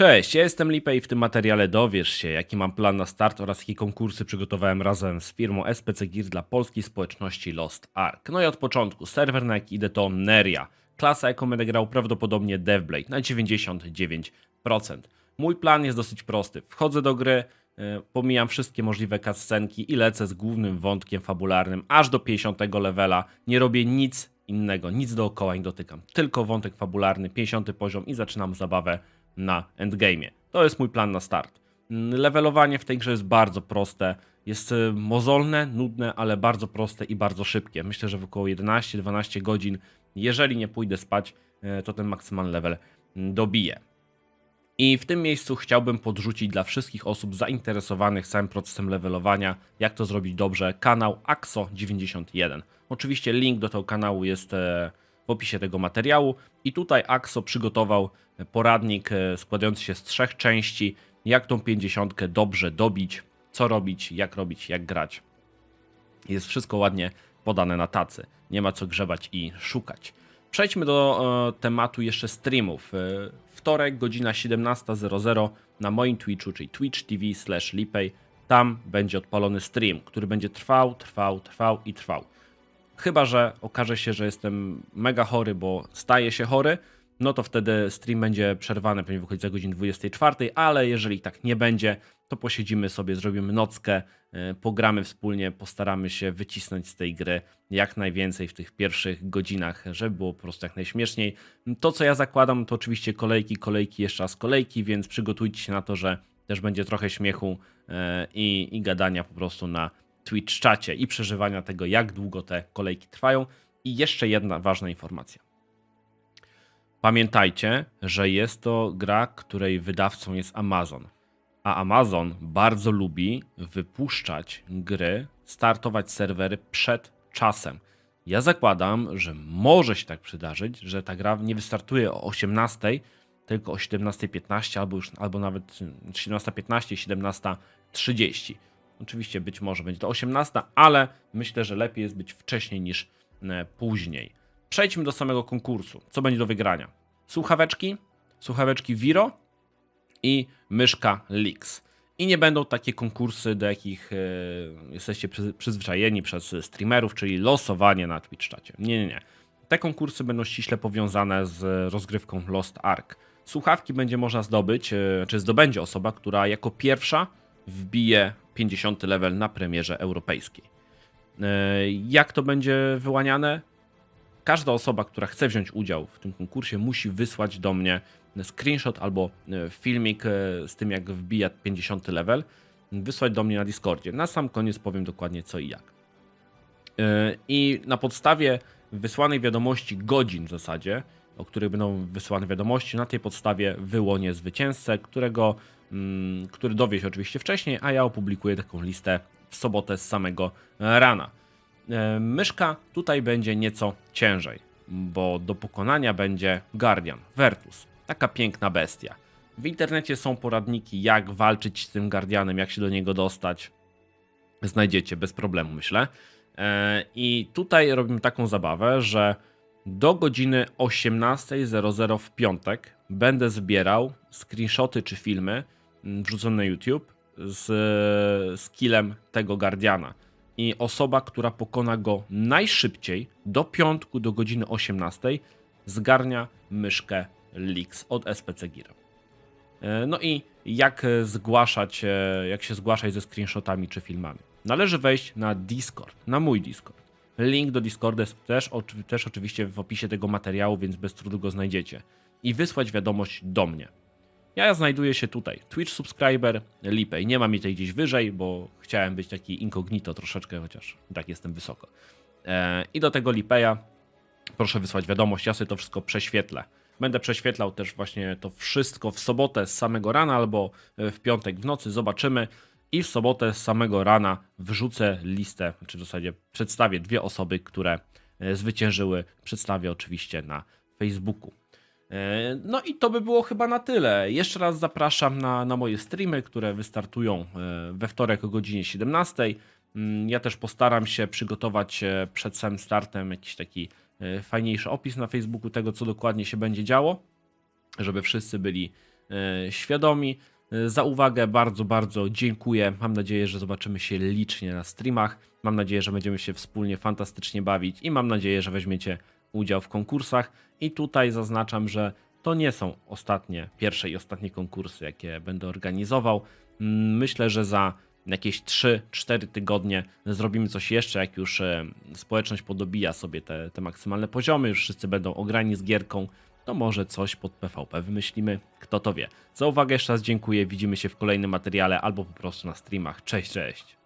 Cześć, ja jestem Lipe i w tym materiale dowiesz się, jaki mam plan na start oraz jakie konkursy przygotowałem razem z firmą SPC Gear dla polskiej społeczności Lost Ark. No i od początku, serwer na jaki idę to Neria. Klasa, jaką będę grał prawdopodobnie Devblade na 99%. Mój plan jest dosyć prosty. Wchodzę do gry, e, pomijam wszystkie możliwe cutscenki i lecę z głównym wątkiem fabularnym aż do 50 levela. Nie robię nic innego, nic dookoła nie dotykam. Tylko wątek fabularny, 50 poziom i zaczynam zabawę na endgame. To jest mój plan na start. Levelowanie w tej grze jest bardzo proste. Jest y, mozolne, nudne, ale bardzo proste i bardzo szybkie. Myślę, że w około 11-12 godzin, jeżeli nie pójdę spać, y, to ten maksymalny level mm, dobiję. I w tym miejscu chciałbym podrzucić dla wszystkich osób zainteresowanych całym procesem levelowania, jak to zrobić dobrze, kanał AXO91. Oczywiście link do tego kanału jest e, w opisie tego materiału i tutaj AXO przygotował poradnik e, składający się z trzech części, jak tą 50 dobrze dobić, co robić, jak robić, jak grać. Jest wszystko ładnie podane na tacy. Nie ma co grzebać i szukać. Przejdźmy do e, tematu jeszcze streamów. E, wtorek, godzina 17.00 na moim Twitchu, czyli Twitch TV slash Lipej. Tam będzie odpalony stream, który będzie trwał, trwał, trwał i trwał. Chyba, że okaże się, że jestem mega chory, bo staję się chory, no to wtedy stream będzie przerwany, pewnie wychodzi za godziny 24, ale jeżeli tak nie będzie, to posiedzimy sobie, zrobimy nockę, e, pogramy wspólnie, postaramy się wycisnąć z tej gry jak najwięcej w tych pierwszych godzinach, żeby było po prostu jak najśmieszniej. To, co ja zakładam, to oczywiście kolejki, kolejki, jeszcze raz kolejki, więc przygotujcie się na to, że też będzie trochę śmiechu e, i, i gadania po prostu na Twitch czacie i przeżywania tego, jak długo te kolejki trwają. I jeszcze jedna ważna informacja. Pamiętajcie, że jest to gra, której wydawcą jest Amazon. A Amazon bardzo lubi wypuszczać gry, startować serwery przed czasem. Ja zakładam, że może się tak przydarzyć, że ta gra nie wystartuje o 18, tylko o 17.15 albo już albo nawet 17.15 17.30. Oczywiście być może będzie to 18, ale myślę, że lepiej jest być wcześniej niż e, później. Przejdźmy do samego konkursu. Co będzie do wygrania? Słuchaweczki, słuchaweczki Viro i myszka Lix. I nie będą takie konkursy, do jakich e, jesteście przy, przyzwyczajeni przez streamerów, czyli losowanie na Twitch czacie. Nie, nie, nie. Te konkursy będą ściśle powiązane z rozgrywką Lost Ark. Słuchawki będzie można zdobyć, e, czy zdobędzie osoba, która jako pierwsza wbije 50 level na premierze europejskiej. E, Jak to będzie wyłaniane? Każda osoba, która chce wziąć udział w tym konkursie, musi wysłać do mnie screenshot albo e, filmik e, z tym, jak wbija 50 level, wysłać do mnie na Discordzie. Na sam koniec powiem dokładnie co i jak. I na podstawie wysłanej wiadomości godzin w zasadzie, o których będą wysłane wiadomości, na tej podstawie wyłonię zwycięzcę, którego, mm, który dowie się oczywiście wcześniej, a ja opublikuję taką listę w sobotę z samego rana. E, Myszka tutaj będzie nieco ciężej, bo do pokonania będzie Guardian, Vertus, taka piękna bestia. W internecie są poradniki, jak walczyć z tym Guardianem, jak się do niego dostać. Znajdziecie bez problemu, myślę. E, I tutaj robimy taką zabawę, że do godziny 18.00 w piątek będę zbierał screenshoty czy filmy mm, wrzucone na YouTube z skillem tego Guardiana. I osoba, która pokona go najszybciej do piątku do godziny 18 zgarnia myszkę Lix od SPC Gear. No i jak zgłaszać, e, jak się zgłaszać ze screenshotami czy filmami? Należy wejść na Discord, na mój Discord. Link do Discorda jest też, też oczywiście w opisie tego materiału, więc bez trudu go znajdziecie. I wysłać wiadomość do mnie. Ja znajduję się tutaj. Twitch subscriber Lipej. Nie ma mi tutaj gdzieś wyżej, bo chciałem być taki incognito troszeczkę, chociaż tak jestem wysoko. E, I do tego Lipeja proszę wysłać wiadomość, ja sobie to wszystko prześwietlę. Będę prześwietlał też właśnie to wszystko w sobotę z samego rana albo w piątek w nocy, zobaczymy. I w sobotę z samego rana wrzucę listę, czy w zasadzie przedstawię dwie osoby, które e, zwyciężyły. Przedstawię oczywiście na Facebooku. E, No i to by było chyba na tyle. Jeszcze raz zapraszam na, na moje streamy, które wystartują e, we wtorek o godzinie 17. Mm, Ja też postaram się przygotować przed samym startem jakiś taki fajniejszy opis na Facebooku tego, co dokładnie się będzie działo, żeby wszyscy byli świadomi. E, Za uwagę bardzo, bardzo dziękuję. Mam nadzieję, że zobaczymy się licznie na streamach. Mam nadzieję, że będziemy się wspólnie fantastycznie bawić i mam nadzieję, że weźmiecie udział w konkursach. I tutaj zaznaczam, że to nie są ostatnie, pierwsze i ostatnie konkursy, jakie będę organizował. Mm, Myślę, że za jakieś 3-4 tygodnie zrobimy coś jeszcze, jak już e, społeczność podobija sobie te, te maksymalne poziomy, już wszyscy będą ograni z gierką, to może coś pod PvP wymyślimy, kto to wie. Za uwagę jeszcze raz dziękuję, widzimy się w kolejnym materiale albo po prostu na streamach. Cześć, cześć!